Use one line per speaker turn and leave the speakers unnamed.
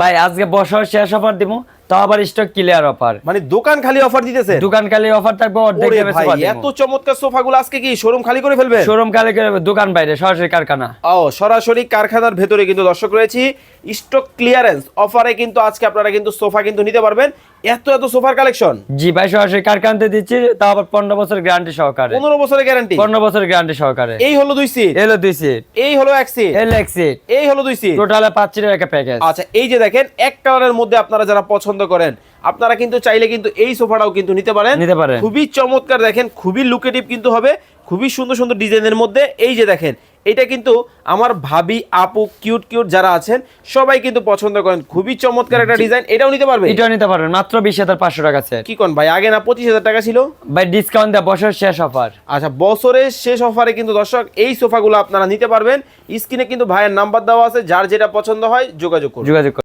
ভাই আজকে বছর শেষ অফার দিব তো আবার স্টক ক্লিয়ার অফার
মানে দোকান খালি অফার দিতেছে?
দোকান খালি অফার থাকবে অর্ধেক দামে
ভাই
সোফা
এত চমৎকার সোফাগুলো আজকে কি শোরুম খালি করে ফেলবে?
শোরুম খালি করে দোকান বাইরে সরাসরি কারখানা।
ও সরাসরি কারখানার ভেতরে কিন্তু দর্শক রয়েছি। স্টক ক্লিয়ারেন্স অফারে কিন্তু আজকে আপনারা কিন্তু সোফা কিন্তু নিতে পারবেন। এত এত সোফার কালেকশন?
জি ভাই সরাসরি কারখানাতে দিচ্ছি তাও আবার পনেরো বছর গ্যারান্টি সহকারে।
পনেরো বছরের গ্যারান্টি
পনেরো বছর গ্যারান্টি সহকারে।
এই হলো দুই সিট
এলো দুই সিট
এই হলো এক সিট
এলো এক সিট
এই হলো দুই সিট
টোটালে পাঁচ সিটের একটা প্যাকেজ
আচ্ছা এই যে দেখেন এক কালারের মধ্যে আপনারা যারা পছন্দ করেন আপনারা কিন্তু চাইলে কিন্তু এই সোফাটাও কিন্তু নিতে পারেন।
নিতে পারেন।
খুবই চমৎকার দেখেন খুবই লুকেটিভ কিন্তু হবে খুবই সুন্দর সুন্দর ডিজাইনের মধ্যে। এই যে দেখেন এটা কিন্তু আমার ভাবি আপু কিউট কিউট যারা আছেন সবাই কিন্তু পছন্দ করেন। খুবই চমৎকার একটা ডিজাইন এটাও নিতে পারবে?
এটাও নিতে পারবেন। মাত্র বিশ হাজার পাঁচশো টাকা আছে
কি কোন ভাই আগে না পঁচিশ হাজার টাকা ছিল?
ভাই ডিসকাউন্ট দেওয়া বছর শেষ অফার
আচ্ছা বছরের শেষ অফারে কিন্তু দর্শক এই সোফাগুলো আপনারা নিতে পারবেন। স্ক্রিনে কিন্তু ভাইয়ের নাম্বার দেওয়া আছে যার যেটা পছন্দ হয় যোগাযোগ করুন।
যোগাযোগ।